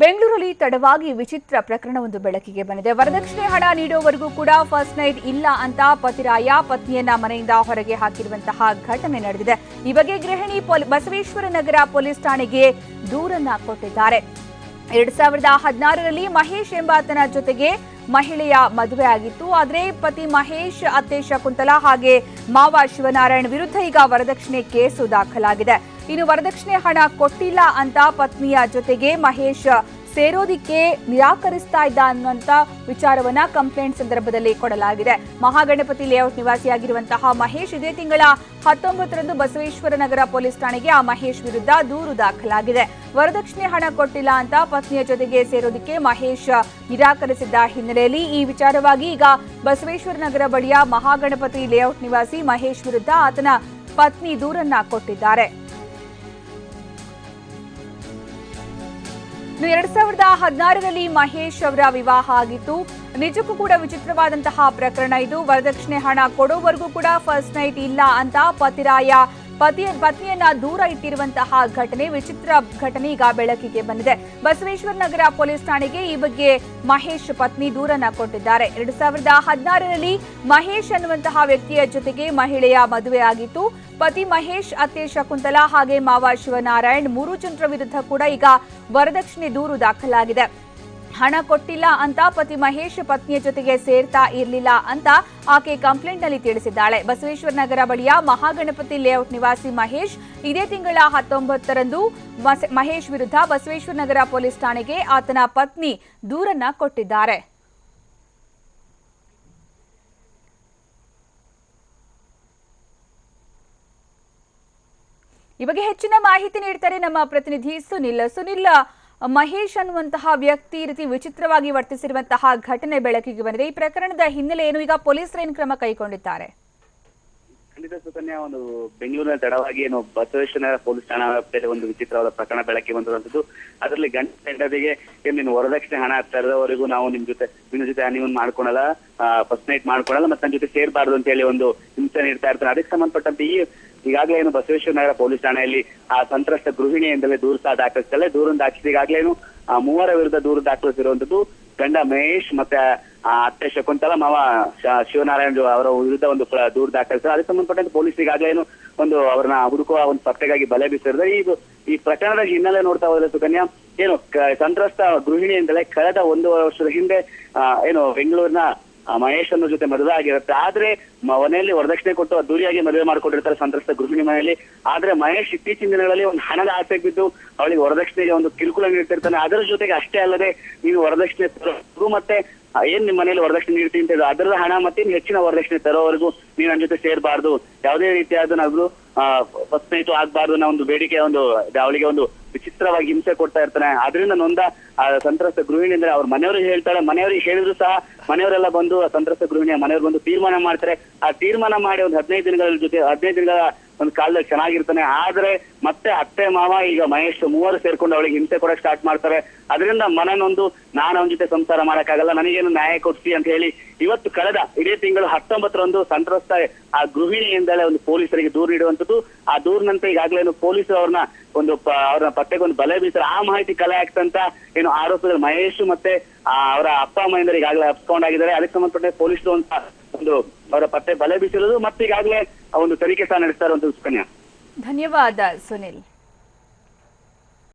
ಬೆಂಗಳೂರಲ್ಲಿ ತಡವಾಗಿ ವಿಚಿತ್ರ ಪ್ರಕರಣವೊಂದು ಬೆಳಕಿಗೆ ಬಂದಿದೆ. ವರದಕ್ಷಿಣೆ ಹಣ ನೀಡುವವರೆಗೂ ಕೂಡ ಫಸ್ಟ್ ನೈಟ್ ಇಲ್ಲ ಅಂತ ಪತಿರಾಯ ಪತ್ನಿಯನ್ನ ಮನೆಯಿಂದ ಹೊರಗೆ ಹಾಕಿರುವಂತಹ ಘಟನೆ ನಡೆದಿದೆ. ಈ ಬಗ್ಗೆ ಗೃಹಿಣಿ ಬಸವೇಶ್ವರ ನಗರ ಪೊಲೀಸ್ ಠಾಣೆಗೆ ದೂರನ್ನ ಕೊಟ್ಟಿದ್ದಾರೆ. ಎರಡ್ ಸಾವಿರದ ಹದಿನಾರರಲ್ಲಿ ಮಹೇಶ್ ಎಂಬಾತನ ಜೊತೆಗೆ ಮಹಿಳೆಯ ಮದುವೆ ಆಗಿತ್ತು. ಆದರೆ ಪತಿ ಮಹೇಶ್ ಅತ್ತೆ ಶಕುಂತಲಾ ಹಾಗೆ ಮಾವ ಶಿವನಾರಾಯಣ್ ವಿರುದ್ಧ ಈಗ ವರದಕ್ಷಿಣೆ ಕೇಸು ದಾಖಲಾಗಿದೆ. ಇನ್ನು ವರದಕ್ಷಿಣೆ ಹಣ ಕೊಟ್ಟಿಲ್ಲ ಅಂತ ಪತ್ನಿಯ ಜೊತೆಗೆ ಮಹೇಶ್ ಸೇರೋದಿಕ್ಕೆ ನಿರಾಕರಿಸ್ತಾ ಇದ್ದ ಅನ್ನುವಂತ ವಿಚಾರವನ್ನ ಕಂಪ್ಲೇಂಟ್ ಸಂದರ್ಭದಲ್ಲಿ ಕೊಡಲಾಗಿದೆ. ಮಹಾಗಣಪತಿ ಲೇಔಟ್ ನಿವಾಸಿಯಾಗಿರುವಂತಹ ಮಹೇಶ್ ಇದೇ ತಿಂಗಳ ಹತ್ತೊಂಬತ್ತರಂದು ಬಸವೇಶ್ವರ ನಗರ ಪೊಲೀಸ್ ಠಾಣೆಗೆ ಆ ಮಹೇಶ್ ವಿರುದ್ಧ ದೂರು ದಾಖಲಾಗಿದೆ. ವರದಕ್ಷಿಣೆ ಹಣ ಕೊಟ್ಟಿಲ್ಲ ಅಂತ ಪತ್ನಿಯ ಜೊತೆಗೆ ಸೇರೋದಿಕ್ಕೆ ಮಹೇಶ್ ನಿರಾಕರಿಸಿದ್ದ ಹಿನ್ನೆಲೆಯಲ್ಲಿ ಈ ವಿಚಾರವಾಗಿ ಈಗ ಬಸವೇಶ್ವರ ನಗರ ಬಳಿಯ ಮಹಾಗಣಪತಿ ಲೇಔಟ್ ನಿವಾಸಿ ಮಹೇಶ್ ವಿರುದ್ಧ ಆತನ ಪತ್ನಿ ದೂರನ್ನ ಕೊಟ್ಟಿದ್ದಾರೆ. ಇನ್ನು ಎರಡ್ ಸಾವಿರದ ಹದಿನಾರರಲ್ಲಿ ಮಹೇಶ್ ಅವರ ವಿವಾಹ ಆಗಿತ್ತು. ನಿಜಕ್ಕೂ ಕೂಡ ವಿಚಿತ್ರವಾದಂತಹ ಪ್ರಕರಣ ಇದು. ವರದಕ್ಷಿಣೆ ಹಣ ಕೊಡೋವರೆಗೂ ಕೂಡ ಫಸ್ಟ್ ನೈಟ್ ಇಲ್ಲ ಅಂತ ಪತಿರಾಯ ಪತಿಯ ಪತ್ನಿಯನ್ನ ದೂರ ಇಟ್ಟಿರುವಂತಹ ಘಟನೆ, ವಿಚಿತ್ರ ಘಟನೆ ಈಗ ಬೆಳಕಿಗೆ ಬಂದಿದೆ. ಬಸವೇಶ್ವರ ನಗರ ಪೊಲೀಸ್ ಠಾಣೆಗೆ ಈ ಬಗ್ಗೆ ಮಹೇಶ್ ಪತ್ನಿ ದೂರನ್ನ ಕೊಟ್ಟಿದ್ದಾರೆ. ಎರಡ್ ಸಾವಿರದ ಹದಿನಾರರಲ್ಲಿ ಮಹೇಶ್ ಅನ್ನುವಂತಹ ವ್ಯಕ್ತಿಯ ಜೊತೆಗೆ ಮಹಿಳೆಯ ಮದುವೆ ಆಗಿತ್ತು. ಪತಿ ಮಹೇಶ್ ಅತ್ತೆ ಶಕುಂತಲಾ ಹಾಗೆ ಮಾವ ಶಿವನಾರಾಯಣ್ ಮೂರು ಜನರ ವಿರುದ್ಧ ಕೂಡ ಈಗ ವರದಕ್ಷಿಣೆ ದೂರು ದಾಖಲಾಗಿದೆ. ಹಣ ಕೊಟ್ಟಿಲ್ಲ ಅಂತ ಪತಿ ಮಹೇಶ್ ಪತ್ನಿಯ ಜೊತೆಗೆ ಸೇರ್ತಾ ಇರಲಿಲ್ಲ ಅಂತ ಆಕೆ ಕಂಪ್ಲೇಂಟ್ನಲ್ಲಿ ತಿಳಿಸಿದ್ದಾಳೆ. ಬಸವೇಶ್ವರ ನಗರ ಬಳಿಯ ಮಹಾಗಣಪತಿ ಲೇಔಟ್ ನಿವಾಸಿ ಮಹೇಶ್ ಇದೇ ತಿಂಗಳ ಹತ್ತೊಂಬತ್ತರಂದು ಮಹೇಶ್ ವಿರುದ್ಧ ಬಸವೇಶ್ವರ ನಗರ ಪೊಲೀಸ್ ಠಾಣೆಗೆ ಆತನ ಪತ್ನಿ ದೂರನ್ನ ಕೊಟ್ಟಿದ್ದಾರೆ. ಈ ಬಗ್ಗೆ ಹೆಚ್ಚಿನ ಮಾಹಿತಿ ನೀಡ್ತಾರೆ ನಮ್ಮ ಪ್ರತಿನಿಧಿ ಸುನಿಲ್. ಸುನಿಲ್ ಮಹೇಶ್ ಅನ್ನುವಂತಹ ವ್ಯಕ್ತಿ ರೀತಿ ವಿಚಿತ್ರವಾಗಿ ವರ್ತಿಸಿರುವಂತಹ ಘಟನೆ ಬೆಳಕಿಗೆ ಬಂದಿದೆ. ಈ ಪ್ರಕರಣದ ಹಿನ್ನೆಲೆ ಏನು ಈಗ ಪೊಲೀಸರು ಏನು ಕ್ರಮ ಕೈಗೊಂಡಿದ್ದಾರೆ? ಖಂಡಿತ ಸುಕನ್ಯಾ ಒಂದು ಬೆಂಗಳೂರಿನ ತಡವಾಗಿ ಏನು ಬಸವೇಶ್ವರ ಪೊಲೀಸ್ ಠಾಣಾ ವ್ಯಾಪ್ತಿಯಲ್ಲಿ ಒಂದು ವಿಚಿತ್ರವಾದ ಪ್ರಕರಣ ಬೆಳಕಿಗೆ ಬಂದಿರುವಂತದ್ದು ಅದರಲ್ಲಿ ಗಂಡ ಹೆಂಡತಿಗೆ ಏನ್ ನೀನು ವರದಕ್ಷಿಣೆ ಹಣ ತರದವರೆಗೂ ನಾವು ನಿಮ್ ಜೊತೆ, ನಿನ್ನ ಜೊತೆ ಹನಿಮೂನ್ ಮಾಡ್ಕೊಳಲ್ಲ ಫಸ್ಟ್ ನೈಟ್ ಮಾಡ್ಕೊಳಲ್ಲ, ಮತ್ತೆ ನನ್ನ ಜೊತೆ ಸೇರ್ಬಾರ್ದು ಅಂತ ಹೇಳಿ ಒಂದು ಹಿಂಸೆ ನೀಡ್ತಾ ಇರ್ತಾರೆ ಅದಕ್ಕೆ ಸಂಬಂಧಪಟ್ಟಂತೆ ಈ ಈಗಾಗಲೇ ಏನು ಬಸವೇಶ್ವರ ನಗರ ಪೊಲೀಸ್ ಠಾಣೆಯಲ್ಲಿ, ಆ, ಸಂತ್ರಸ್ತ ಗೃಹಿಣಿಯಿಂದಲೇ ದೂರು ಸಹ ದಾಖಲಿಸ್ತಲ್ಲ ದೂರನ್ನು ದಾಖಲಿಸಿ ಈಗಾಗಲೇನು ಆ, ಮೂವರ ವಿರುದ್ಧ ದೂರು ದಾಖಲಿಸಿರುವಂತದ್ದು ಗಂಡ ಮಹೇಶ್ ಮತ್ತೆ ಅತ್ತೆ ಶಕುಂತಲ, ಮಾವ ಶಿವನಾರಾಯಣ ಅವರ ವಿರುದ್ಧ ಒಂದು ದೂರು ದಾಖಲಿಸಿದ್ರು ಅದಕ್ಕೆ ಸಂಬಂಧಪಟ್ಟಂತೆ ಪೊಲೀಸ್ ಈಗಾಗಲೇ ಏನು ಒಂದು ಅವ್ರನ್ನ ಹುಡುಕುವ ಒಂದು ಪತ್ತೆಗಾಗಿ ಬಲೆ ಬೀಸಿದ್ರೆ ಇದು, ಈ ಪ್ರಕರಣದ ಹಿನ್ನೆಲೆ ನೋಡ್ತಾ ಹೋದ್ರೆ ಸುಕನ್ಯಾ ಏನು ಸಂತ್ರಸ್ತ ಸಂತ್ರಸ್ತ ಗೃಹಿಣಿಯಿಂದಲೇ ಕಳೆದ ಒಂದು ವರ್ಷದ ಹಿಂದೆ ಏನು, ಬೆಂಗಳೂರಿನ ಮಹೇಶ್ ಅನ್ನೋ ಜೊತೆ ಮದುವೆ ಆಗಿರುತ್ತೆ. ಆದ್ರೆ ಮನೆಯಲ್ಲಿ ವರದಕ್ಷಿಣೆ ಕೊಟ್ಟು ಅದ್ದೂರಿಯಾಗಿ ಮದುವೆ ಮಾಡ್ಕೊಂಡಿರ್ತಾರೆ ಸಂತ್ರಸ್ತ ಗೃಹಿಣಿ ಮನೆಯಲ್ಲಿ. ಆದ್ರೆ ಮಹೇಶ್ ಇತ್ತೀಚಿನ ದಿನಗಳಲ್ಲಿ ಒಂದು ಹಣದ ಆಸೆ ಬಿದ್ದು ಅವಳಿಗೆ ವರದಕ್ಷಿಣೆಗೆ ಒಂದು ಕಿರುಕುಳ ನೀಡ್ತಿರ್ತಾನೆ. ಅದರ ಜೊತೆಗೆ ಅಷ್ಟೇ ಅಲ್ಲದೆ ನೀವು ವರದಕ್ಷಿಣೆ ತರೋದು ಮತ್ತೆ ಏನ್ ನಿಮ್ಮ ಮನೇಲಿ ವರದಕ್ಷಿಣೆ ನೀಡ್ತೀನಿ ಅಂತ ಅದರ ಹಣ ಮತ್ತೆ ಹೆಚ್ಚಿನ ವರದಕ್ಷಿಣೆ ತರೋವರೆಗೂ ನೀನ್ ನನ್ನ ಜೊತೆ ಸೇರ್ಬಾರ್ದು. ಯಾವುದೇ ರೀತಿಯಾದ ನಾವು ನೈಟು ಆಗ್ಬಾರ್ದು ಅನ್ನೋ ಒಂದು ಬೇಡಿಕೆ, ಒಂದು ಅವಳಿಗೆ ಒಂದು ವಿಚಿತ್ರವಾಗಿ ಹಿಂಸೆ ಕೊಡ್ತಾ ಇರ್ತಾನೆ. ಅದರಿಂದ ನೊಂದ, ಆ, ಸಂತ್ರಸ್ತ ಗೃಹಿಣಿ ಅಂದ್ರೆ ಅವ್ರ ಮನೆಯವ್ರಿಗೆ ಹೇಳ್ತಾಳೆ ಮನೆಯವ್ರಿಗೆ ಹೇಳಿದ್ರು ಸಹ ಮನೆಯವರೆಲ್ಲ ಬಂದು ಸಂತ್ರಸ್ತ ಗೃಹಿಣಿಯ ಮನೆಯವ್ರು ಬಂದು ತೀರ್ಮಾನ ಮಾಡ್ತಾರೆ. ಆ ತೀರ್ಮಾನ ಮಾಡಿ ಒಂದು ಹದಿನೈದು ದಿನಗಳ ಜೊತೆ, ಹದಿನೈದು ದಿನಗಳ ಒಂದು ಕಾಲದಲ್ಲಿ ಚೆನ್ನಾಗಿರ್ತಾನೆ. ಆದ್ರೆ ಮತ್ತೆ ಅತ್ತೆ, ಮಾವ, ಈಗ ಮಹೇಶ್ ಮೂವರು ಸೇರ್ಕೊಂಡು ಅವಳಿಗೆ ಹಿಂಸೆ ಕೊಡಕ್ ಸ್ಟಾರ್ಟ್ ಮಾಡ್ತಾರೆ. ಅದರಿಂದ ಮನನೊಂದು, ನಾನು ಅವನ ಜೊತೆ ಸಂಸಾರ ಮಾಡಕ್ಕಾಗಲ್ಲ, ನನಗೇನು ನ್ಯಾಯ ಕೊಡ್ಸಿ ಅಂತ ಹೇಳಿ ಇವತ್ತು ಕಳೆದ ಇಡೀ ತಿಂಗಳು ಹತ್ತೊಂಬತ್ತರಂದು ಸಂತ್ರಸ್ತ, ಆ ಗೃಹಿಣಿಯಿಂದಲೇ ಒಂದು ಪೊಲೀಸರಿಗೆ ದೂರು ನೀಡುವಂತದ್ದು ಆ ದೂರಿನಂತೆ ಈಗಾಗಲೇ ಪೊಲೀಸರು ಅವ್ರನ್ನ ಒಂದು ಅವ್ರನ್ನ ಪತ್ತೆಗೆ ಒಂದು ಬಲೆ ಬೀಸರು ಆ ಮಾಹಿತಿ ಕಲೆ ಆಗ್ತಂತ ಏನು ಆರೋಪದಲ್ಲಿ ಮಹೇಶ್ ಮತ್ತೆ ಅವರ ಅಪ್ಪ ಅಮ್ಮಂದರು ಈಗಾಗಲೇ ಅಪ್ಸ್ಕೊಂಡಾಗಿದ್ದಾರೆ ಅದಕ್ಕೆ ಸಂಬಂಧಪಟ್ಟ ಪೊಲೀಸರು ಅಂತ ಒಂದು ಅವರ ಪತ್ತೆ ಬಲೆ ಬೀಸಿರೋದು ಮತ್ತೆ ಈಗಾಗಲೇ ಒಂದು ತನಿಖೆ ಸಹ ನಡೆಸ್ತಾ ಇರುವಂತದ್ದು ಸುಕನ್ಯಾ. ಧನ್ಯವಾದ ಸುನಿಲ್.